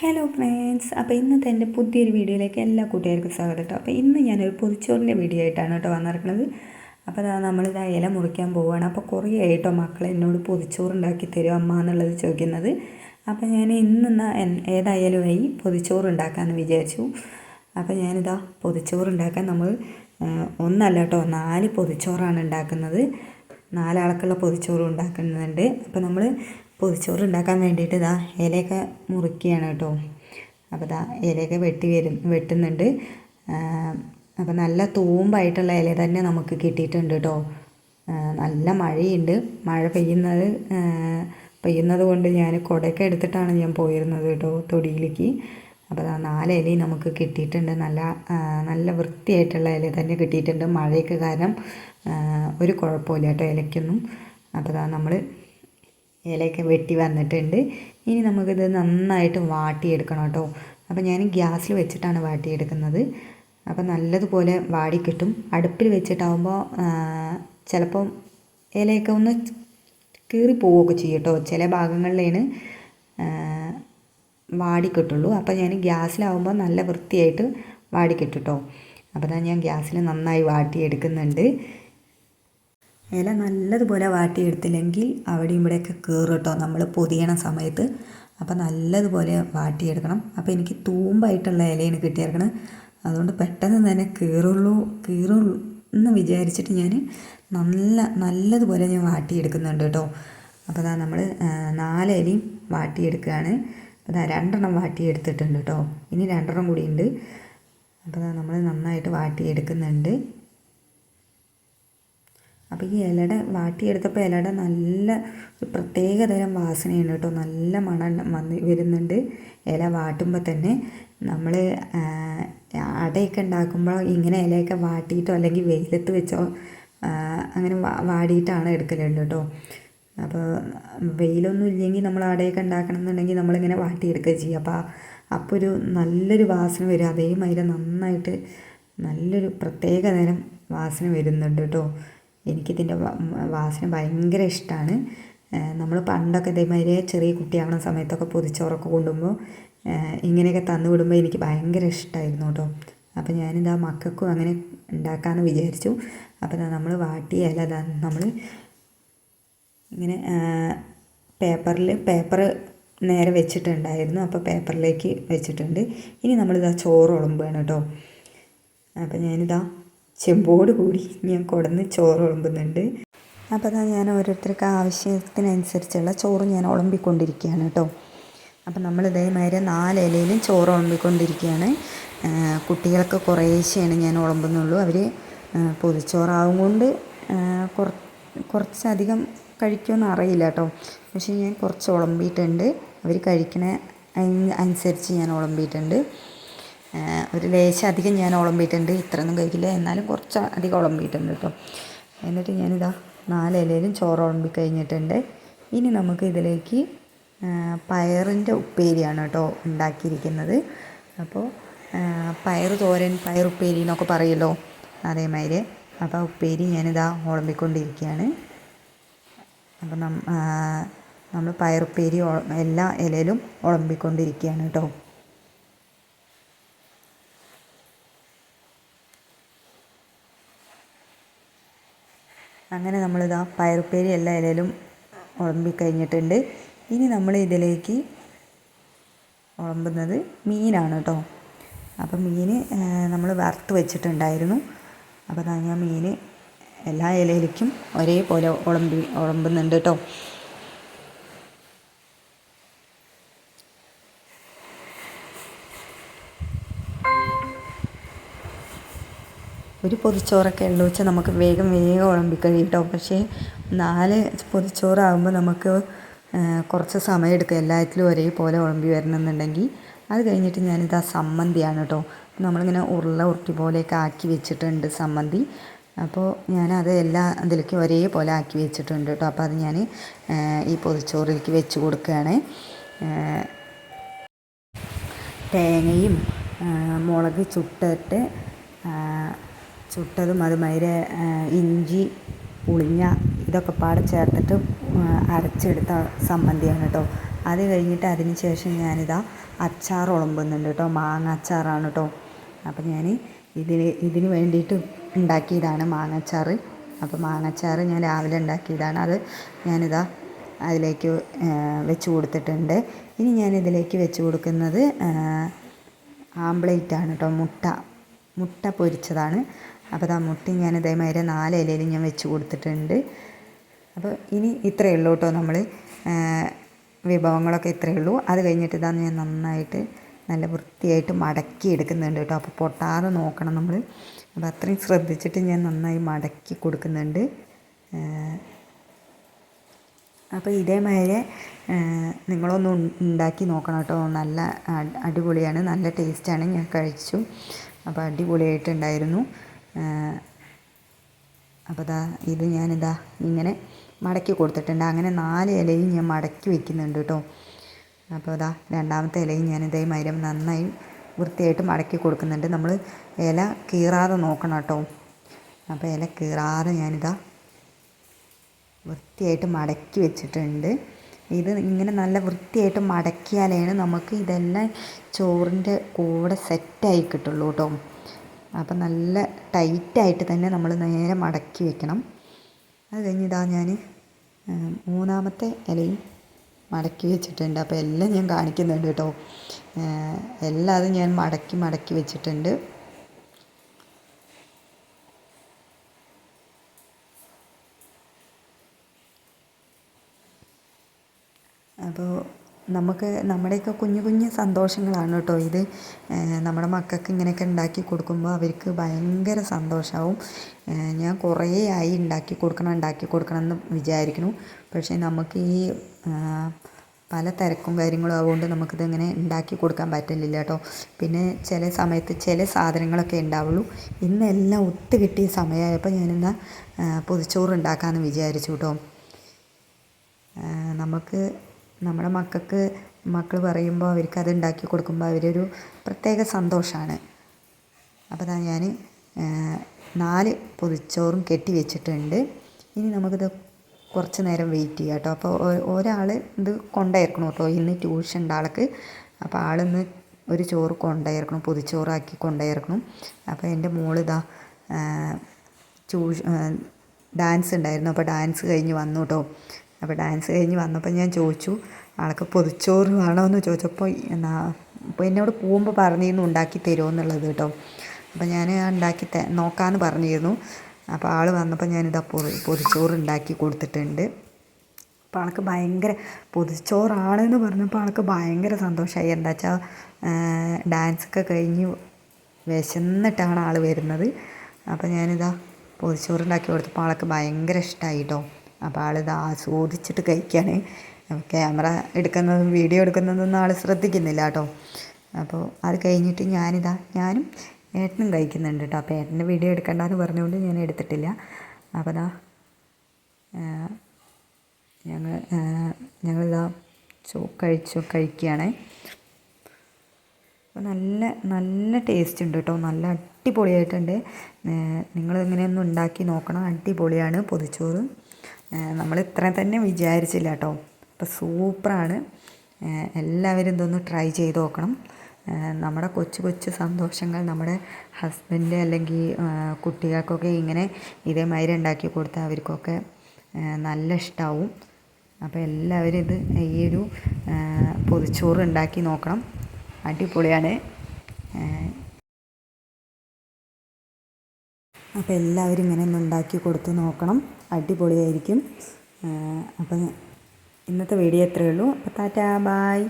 Hello friends അപ്പോൾ ഇന്നത്തെ എന്റെ പുതിയൊരു വീഡിയോയിലേക്ക് എല്ലാ കൂട്ടുകാർക്കും സ്വാഗതം കേട്ടോ. അപ്പോൾ ഇന്ന് ഞാനൊരു പൊതിച്ചോറിന്റെ വീഡിയോ ആയിട്ടാണ് കേട്ടോ വന്നിരിക്കുന്നത്. അപ്പോൾ അതാ നമ്മളിതാ ഇല മുറിക്കാൻ പോവുകയാണ് അപ്പോൾ കുറേ ആയിട്ടോ മക്കൾ എന്നോട് പൊതിച്ചോറ് ഉണ്ടാക്കി തരുമോ അമ്മ എന്നുള്ളത് ചോദിക്കുന്നത്. അപ്പോൾ ഞാൻ ഇന്ന് ഏതായാലും ആയി പൊതിച്ചോറ് ഉണ്ടാക്കാമെന്ന് വിചാരിച്ചു. അപ്പോൾ ഞാനിതാ പൊതിച്ചോറ് ഉണ്ടാക്കാൻ നമ്മൾ ഒന്നല്ല കേട്ടോ നാല് പൊതിച്ചോറാണ് ഉണ്ടാക്കുന്നത്. നാലാൾക്കുള്ള പൊതിച്ചോറ് ഉണ്ടാക്കുന്നുണ്ട്. അപ്പോൾ നമ്മൾ പൊതിച്ചോറ് ഉണ്ടാക്കാൻ വേണ്ടിയിട്ട് ഇതാ ഇലയൊക്കെ മുറിക്കുകയാണ് കേട്ടോ. അപ്പോൾ ഇതാ ഇലയൊക്കെ വെട്ടി വരും വെട്ടുന്നുണ്ട്. അപ്പോൾ നല്ല തൂമ്പായിട്ടുള്ള ഇല തന്നെ നമുക്ക് കിട്ടിയിട്ടുണ്ട് കേട്ടോ. നല്ല മഴയുണ്ട്. മഴ പെയ്യുന്നത് പെയ്യുന്നത് കൊണ്ട് ഞാൻ കുടയൊക്കെ എടുത്തിട്ടാണ് ഞാൻ പോയിരുന്നത് കേട്ടോ തൊടിയിലേക്ക്. അപ്പോൾ നാല് ഇലയും നമുക്ക് കിട്ടിയിട്ടുണ്ട്. നല്ല നല്ല വൃത്തിയായിട്ടുള്ള ഇല തന്നെ കിട്ടിയിട്ടുണ്ട് മഴയൊക്കെ കാരണം. ഒരു കുഴപ്പമില്ല കേട്ടോ ഇലയ്ക്കൊന്നും. അപ്പോൾ നമ്മൾ ഇലയൊക്കെ വെട്ടി വന്നിട്ടുണ്ട്. ഇനി നമുക്കിത് നന്നായിട്ട് വാട്ടിയെടുക്കണം കേട്ടോ. അപ്പോൾ ഞാൻ ഗ്യാസിൽ വെച്ചിട്ടാണ് വാട്ടിയെടുക്കുന്നത്. അപ്പോൾ നല്ലതുപോലെ വാടി കിട്ടും. അടുപ്പിൽ വെച്ചിട്ടാകുമ്പോൾ ചിലപ്പോൾ ഇലയൊക്കെ ഒന്ന് കീറി പോവുകയൊക്കെ ചെയ്യും കേട്ടോ. ചില ഭാഗങ്ങളിലാണ് വാടിക്കിട്ടുള്ളൂ അപ്പോൾ ഞാൻ ഗ്യാസിലാവുമ്പോൾ നല്ല വൃത്തിയായിട്ട് വാടി കിട്ടും കേട്ടോ. അപ്പോൾ ഞാൻ ഗ്യാസിൽ നന്നായി വാട്ടിയെടുക്കുന്നുണ്ട്. ഇല നല്ലതുപോലെ വാട്ടിയെടുത്തില്ലെങ്കിൽ അവിടെയും ഇവിടെയൊക്കെ കയറും കേട്ടോ നമ്മൾ പൊതിയണ സമയത്ത്. അപ്പോൾ നല്ലതുപോലെ വാട്ടിയെടുക്കണം. അപ്പോൾ എനിക്ക് തൂമ്പായിട്ടുള്ള ഇലയാണ് കിട്ടിയെടുക്കണം. അതുകൊണ്ട് പെട്ടെന്ന് തന്നെ കീറുള്ളൂ കീറുള്ളൂ എന്ന് വിചാരിച്ചിട്ട് ഞാൻ നല്ല നല്ലതുപോലെ ഞാൻ വാട്ടിയെടുക്കുന്നുണ്ട് കേട്ടോ. അപ്പോൾ അതാ നമ്മൾ നാല് ഇലയും വാട്ടിയെടുക്കുകയാണ്. അതാ രണ്ടെണ്ണം വാട്ടിയെടുത്തിട്ടുണ്ട് കേട്ടോ. ഇനി രണ്ടെണ്ണം കൂടിയുണ്ട് അപ്പോൾ നമ്മൾ നന്നായിട്ട് വാട്ടിയെടുക്കുന്നുണ്ട്. അപ്പോൾ ഈ ഇലയുടെ വാട്ടിയെടുത്തപ്പോൾ ഇലയുടെ നല്ല ഒരു പ്രത്യേക തരം വാസനയാണ് കേട്ടോ. നല്ല മണം വന്ന് വരുന്നുണ്ട്. ഇല വാട്ടുമ്പോൾ തന്നെ നമ്മൾ അടയൊക്കെ ഉണ്ടാക്കുമ്പോൾ ഇങ്ങനെ ഇലയൊക്കെ വാട്ടിയിട്ടോ അല്ലെങ്കിൽ വെയിലത്ത് വെച്ചോ അങ്ങനെ വാടിയിട്ടാണ് എടുക്കലുണ്ട് കേട്ടോ. അപ്പോൾ വെയിലൊന്നും ഇല്ലെങ്കിൽ നമ്മൾ അടയൊക്കെ ഉണ്ടാക്കണം എന്നുണ്ടെങ്കിൽ നമ്മളിങ്ങനെ വാട്ടിയെടുക്കുക ചെയ്യുക. അപ്പോൾ അപ്പോൾ ഒരു നല്ലൊരു വാസന വരും. അതേമാതിരി നന്നായിട്ട് നല്ലൊരു പ്രത്യേക തരം വാസന വരുന്നുണ്ട് കേട്ടോ. എനിക്കിതിന്റെ വാസന ഭയങ്കര ഇഷ്ടമാണ് നമ്മൾ പണ്ടൊക്കെ ഇതേമാതിരി ചെറിയ കുട്ടിയാവുന്ന സമയത്തൊക്കെ പൊതിച്ചോറൊക്കെ കൊണ്ടുമ്പോൾ ഇങ്ങനെയൊക്കെ തന്നു വിടുമ്പോൾ എനിക്ക് ഭയങ്കര ഇഷ്ടമായിരുന്നു കേട്ടോ അപ്പോൾ ഞാനിതാ മക്കൾക്കും അങ്ങനെ ഉണ്ടാക്കാമെന്ന് വിചാരിച്ചു. അപ്പോൾ നമ്മൾ വാട്ടിയ ഇല നമ്മൾ ഇങ്ങനെ പേപ്പറിൽ പേപ്പർ നേരെ വെച്ചിട്ടുണ്ടായിരുന്നു. അപ്പോൾ പേപ്പറിലേക്ക് വെച്ചിട്ടുണ്ട്. ഇനി നമ്മളിതാ ചോറ് ഉളമ്പുകയാണ് കേട്ടോ അപ്പോൾ ഞാനിതാ ചെമ്പോട് കൂടി ഞാൻ കൊടുന്ന് ചോറ് വിളമ്പുന്നുണ്ട്. അപ്പോൾ അതാ ഞാൻ ഓരോരുത്തർക്ക് ആവശ്യത്തിനനുസരിച്ചുള്ള ചോറ് ഞാൻ ഉളമ്പിക്കൊണ്ടിരിക്കുകയാണ് കേട്ടോ. അപ്പം നമ്മൾ ഇതേമാതിരി നാല് ചോറ് ഉളമ്പിക്കൊണ്ടിരിക്കുകയാണ് കുട്ടികൾക്ക് കുറേശ്ശെയാണ് ഞാൻ ഉളമ്പുന്നുള്ളൂ അവർ പൊതിച്ചോറാവും കൊണ്ട് കുറച്ചധികം കഴിക്കുമെന്ന് അറിയില്ല കേട്ടോ. പക്ഷേ ഞാൻ കുറച്ച് ഉളമ്പിയിട്ടുണ്ട് അവർ കഴിക്കണ അനുസരിച്ച് ഞാൻ ഉളമ്പിയിട്ടുണ്ട് ഒരു ലേശം അധികം ഞാൻ ഉളമ്പിയിട്ടുണ്ട് ഇത്രയൊന്നും കഴിക്കില്ല. എന്നാലും കുറച്ച് അധികം ഉളമ്പിയിട്ടുണ്ട് കേട്ടോ. എന്നിട്ട് ഞാനിതാ നാല് ഇലയിലും ചോറ് ഉളമ്പി കഴിഞ്ഞിട്ടുണ്ട്. ഇനി നമുക്ക് ഇതിലേക്ക് പയറിന്റെ ഉപ്പേരിയാണ് കേട്ടോ ഉണ്ടാക്കിയിരിക്കുന്നത്. അപ്പോൾ പയർ തോരൻ പയർ ഉപ്പേരി എന്നൊക്കെ പറയുമല്ലോ അതേമാതിരി. അപ്പോൾ ഉപ്പേരി ഞാനിതാ ഉളമ്പിക്കൊണ്ടിരിക്കുകയാണ് അപ്പം നമ്മൾ പയറുപ്പേരി എല്ലാ ഇലയിലും ഉളമ്പിക്കൊണ്ടിരിക്കുകയാണ് കേട്ടോ. അങ്ങനെ നമ്മളിതാ പയറുപ്പേരി എല്ലാ ഇലയിലും ഉളമ്പി കഴിഞ്ഞിട്ടുണ്ട് ഇനി നമ്മൾ ഇതിലേക്ക് ഉളമ്പുന്നത് മീനാണ് കേട്ടോ. അപ്പം മീൻ നമ്മൾ വറുത്ത് വെച്ചിട്ടുണ്ടായിരുന്നു. അപ്പോൾ ഞാൻ മീൻ എല്ലാ ഇലയിലേക്കും ഒരേപോലെ ഉളമ്പി ഉളമ്പുന്നുണ്ട് കേട്ടോ. ഒരു പൊതിച്ചോറൊക്കെ ഉള്ളൂ വെച്ചാൽ നമുക്ക് വേഗം വേഗം വിളമ്പിക്കഴിയും കേട്ടോ. പക്ഷേ നാല് പൊതിച്ചോറാകുമ്പോൾ നമുക്ക് കുറച്ച് സമയം എടുക്കും എല്ലാത്തിലും ഒരേപോലെ വിളമ്പി വരണമെന്നുണ്ടെങ്കിൽ. അത് കഴിഞ്ഞിട്ട് ഞാനിത് സമ്മന്തിയാണ് കേട്ടോ നമ്മളിങ്ങനെ ഉരുള ഉരുട്ടി പോലെയൊക്കെ ആക്കി വെച്ചിട്ടുണ്ട് സമ്മന്തി. അപ്പോൾ ഞാനത് എല്ലാ ഇതിലേക്കും ഒരേപോലെ ആക്കി വെച്ചിട്ടുണ്ട് കേട്ടോ അപ്പോൾ അത് ഞാൻ ഈ പൊതിച്ചോറിലേക്ക് വെച്ച് കൊടുക്കുകയാണ്. തേങ്ങയും മുളക് ചുട്ടിട്ട് ചുട്ടതും അതുമാതിരി ഇഞ്ചി പുളിഞ്ഞ ഇതൊക്കെ പാടെ ചേർത്തിട്ട് അരച്ചെടുത്ത സമ്മന്തിയാണ് കേട്ടോ. അത് കഴിഞ്ഞിട്ട് അതിന് ശേഷം ഞാനിതാ അച്ചാർ ഉളമ്പുന്നുണ്ട് കേട്ടോ. മാങ്ങ അച്ചാറാണ് കേട്ടോ. അപ്പം ഞാൻ ഇതിന് ഇതിന് വേണ്ടിയിട്ട് ഉണ്ടാക്കിയതാണ് മാങ്ങച്ചാർ അപ്പോൾ മാങ്ങച്ചാർ ഞാൻ രാവിലെ ഉണ്ടാക്കിയതാണ്. അത് ഞാനിതാ അതിലേക്ക് വെച്ച് കൊടുത്തിട്ടുണ്ട്. ഇനി ഞാൻ ഇതിലേക്ക് വെച്ച് കൊടുക്കുന്നത് ആംപ്ലേറ്റാണ് കേട്ടോ. മുട്ട മുട്ട പൊരിച്ചതാണ്. അപ്പോൾ ആ മുട്ടി ഞാൻ ഇതേമാതിരി നാല് ഇലയിൽ ഞാൻ വെച്ച് കൊടുത്തിട്ടുണ്ട്. അപ്പോൾ ഇനി ഇത്രയേ ഉള്ളൂ കേട്ടോ നമ്മൾ വിഭവങ്ങളൊക്കെ ഇത്രയേ ഉള്ളൂ. അത് കഴിഞ്ഞിട്ട് ഇതാണ് ഞാൻ നന്നായിട്ട് നല്ല വൃത്തിയായിട്ട് മടക്കി എടുക്കുന്നുണ്ട് കേട്ടോ. അപ്പോൾ പൊട്ടാതെ നോക്കണം നമ്മൾ. അപ്പോൾ അത്രയും ശ്രദ്ധിച്ചിട്ട് ഞാൻ നന്നായി മടക്കി കൊടുക്കുന്നുണ്ട്. അപ്പോൾ ഇതേമാതിരി നിങ്ങളൊന്ന് ഉണ്ടാക്കി നോക്കണം കേട്ടോ. നല്ല അടിപൊളിയാണ്. നല്ല ടേസ്റ്റാണ്. ഞാൻ കഴിച്ചു. അപ്പോൾ അടിപൊളിയായിട്ടുണ്ടായിരുന്നു. അപ്പോൾ ദാ ഇത് ഞാനിതാ ഇങ്ങനെ മടക്കി കൊടുത്തിട്ടുണ്ട്. അങ്ങനെ നാല് ഇലയും ഞാൻ മടക്കി വെക്കുന്നുണ്ട് കേട്ടോ. അപ്പോൾ ഇതാ രണ്ടാമത്തെ ഇലയും ഞാൻ മരം നന്നായി വൃത്തിയായിട്ട് മടക്കി കൊടുക്കുന്നുണ്ട്. നമ്മൾ ഇല കീറാതെ നോക്കണം കേട്ടോ. അപ്പോൾ ഇല കീറാതെ ഞാനിതാ വൃത്തിയായിട്ട് മടക്കി വെച്ചിട്ടുണ്ട്. ഇത് ഇങ്ങനെ നല്ല വൃത്തിയായിട്ട് മടക്കിയാലാണ് നമുക്ക് ഇതെല്ലാം ചോറിന്റെ കൂടെ സെറ്റായി കിട്ടുള്ളൂ കേട്ടോ. അപ്പം നല്ല ടൈറ്റായിട്ട് തന്നെ നമ്മൾ നേരെ മടക്കി വെക്കണം. അത് കഴിഞ്ഞിതാ ഞാൻ മൂന്നാമത്തെ ഇലയും മടക്കി വെച്ചിട്ടുണ്ട്. അപ്പോൾ എല്ലാം ഞാൻ കാണിക്കുന്നുണ്ട് കേട്ടോ. എല്ലാം ഞാൻ മടക്കി മടക്കി വെച്ചിട്ടുണ്ട്. അപ്പോൾ നമുക്ക് നമ്മുടെയൊക്കെ കുഞ്ഞു കുഞ്ഞു സന്തോഷങ്ങളാണ് കേട്ടോ ഇത്. നമ്മുടെ മക്കൾക്ക് ഇങ്ങനെയൊക്കെ ഉണ്ടാക്കി കൊടുക്കുമ്പോൾ അവർക്ക് ഭയങ്കര സന്തോഷമാവും ഞാൻ കുറേ ആയി ഉണ്ടാക്കി കൊടുക്കണം ഉണ്ടാക്കി കൊടുക്കണം എന്ന് വിചാരിക്കുന്നു. പക്ഷേ നമുക്ക് ഈ പല തിരക്കും കാര്യങ്ങളും ആവുകൊണ്ട് നമുക്കിതിങ്ങനെ ഉണ്ടാക്കി കൊടുക്കാൻ പറ്റില്ല കേട്ടോ. പിന്നെ ചില സമയത്ത് ചില സാധനങ്ങളൊക്കെ ഉണ്ടാവുള്ളൂ. ഇന്നെല്ലാം ഒത്തു കിട്ടിയ സമയമായപ്പോൾ ഞാനിന്ന് പൊതിച്ചോറ് ഉണ്ടാക്കാമെന്ന് വിചാരിച്ചു കേട്ടോ. നമുക്ക് നമ്മുടെ മക്കൾക്ക് മക്കൾ പറയുമ്പോൾ അവർക്ക് അത് ഉണ്ടാക്കി കൊടുക്കുമ്പോൾ അവരൊരു പ്രത്യേക സന്തോഷമാണ് അപ്പോൾ അതാ ഞാൻ നാല് പൊതിച്ചോറും കെട്ടി വെച്ചിട്ടുണ്ട്. ഇനി നമുക്കിത് കുറച്ച് നേരം വെയിറ്റ് ചെയ്യാം കേട്ടോ. അപ്പോൾ ഒരാൾ ഇത് കൊണ്ടായിരിക്കണം കേട്ടോ. ഇന്ന് ട്യൂഷൻ ഉണ്ട് ആൾക്ക്. അപ്പോൾ ആളിന്ന് ഒരു ചോറ് കൊണ്ടായിരിക്കണം പൊതിച്ചോറാക്കി കൊണ്ടായിരിക്കണം. അപ്പോൾ എന്റെ മോളിതാ ട്യൂഷ ഡാൻസ് ഉണ്ടായിരുന്നു. അപ്പോൾ ഡാൻസ് കഴിഞ്ഞ് വന്നു കേട്ടോ. അപ്പോൾ ഡാൻസ് കഴിഞ്ഞ് വന്നപ്പോൾ ഞാൻ ചോദിച്ചു ആൾക്ക് പൊതിച്ചോറ് വേണമെന്ന് ചോദിച്ചപ്പോൾ എന്നാ അപ്പോൾ എന്നോട് പോകുമ്പോൾ പറഞ്ഞിരുന്നു ഉണ്ടാക്കി തരുമോ എന്നുള്ളത് കേട്ടോ. അപ്പോൾ ഞാൻ ഉണ്ടാക്കി നോക്കാമെന്ന് പറഞ്ഞിരുന്നു. അപ്പോൾ ആൾ വന്നപ്പോൾ ഞാനിതാ പൊതി പൊതിച്ചോറ് ഉണ്ടാക്കി കൊടുത്തിട്ടുണ്ട്. അപ്പോൾ ആൾക്ക് ഭയങ്കര പൊതിച്ചോറാണെന്ന് പറഞ്ഞപ്പോൾ ആൾക്ക് ഭയങ്കര സന്തോഷമായി. എന്താ വെച്ചാൽ ഡാൻസൊക്കെ കഴിഞ്ഞ് വിശന്നിട്ടാണ് ആൾ വരുന്നത്. അപ്പോൾ ഞാനിതാ പൊതിച്ചോറുണ്ടാക്കി കൊടുത്തപ്പോൾ ആൾക്ക് ഭയങ്കര ഇഷ്ടമായി കേട്ടോ. അപ്പോൾ ആളിത് ആസ്വദിച്ചിട്ട് കഴിക്കുകയാണ്. ക്യാമറ എടുക്കുന്നതും വീഡിയോ എടുക്കുന്നതൊന്നും ആൾ ശ്രദ്ധിക്കുന്നില്ല കേട്ടോ. അപ്പോൾ അത് കഴിഞ്ഞിട്ട് ഞാനിതാ ഞാനും ഏട്ടനും കഴിക്കുന്നുണ്ട് കേട്ടോ. അപ്പോൾ ഏട്ടന്റെ വീഡിയോ എടുക്കണ്ടെന്ന് പറഞ്ഞുകൊണ്ട് ഞാൻ എടുത്തിട്ടില്ല. അപ്പോൾ ദാ ഞങ്ങൾ ഞങ്ങളിതാ ചോ കഴിച്ചു കഴിക്കുകയാണ്. അപ്പോൾ നല്ല നല്ല ടേസ്റ്റ് ഉണ്ട് കേട്ടോ. നല്ല അടിപൊളിയായിട്ടുണ്ട്. നിങ്ങൾ ഒന്ന് ഉണ്ടാക്കി നോക്കണം. അടിപൊളിയാണ് പൊതിച്ചോറ്. നമ്മൾ ഇത്ര തന്നെ വിചാരിച്ചില്ല കേട്ടോ. അപ്പോൾ സൂപ്പറാണ്. എല്ലാവരും ഇതൊന്ന് ട്രൈ ചെയ്ത് നോക്കണം. നമ്മുടെ കൊച്ചു കൊച്ചു സന്തോഷങ്ങൾ നമ്മുടെ ഹസ്ബൻഡ് അല്ലെങ്കിൽ കുട്ടികൾക്കൊക്കെ ഇങ്ങനെ ഇതേമാതിരി ഉണ്ടാക്കി കൊടുത്താൽ അവർക്കൊക്കെ നല്ല ഇഷ്ടമാവും അപ്പോൾ എല്ലാവരും ഇത് ഈ ഒരു പൊതിച്ചോറ് ഉണ്ടാക്കി നോക്കണം. അടിപൊളിയാണ്. അപ്പോൾ എല്ലാവരും ഇങ്ങനെ ഒന്ന് ഉണ്ടാക്കി കൊടുത്ത് നോക്കണം. അടിപൊളിയായിരിക്കും. അപ്പം ഇന്നത്തെ വീഡിയോ എത്രയേ ഉള്ളൂ. അപ്പോൾ ടാറ്റാ ബായ്.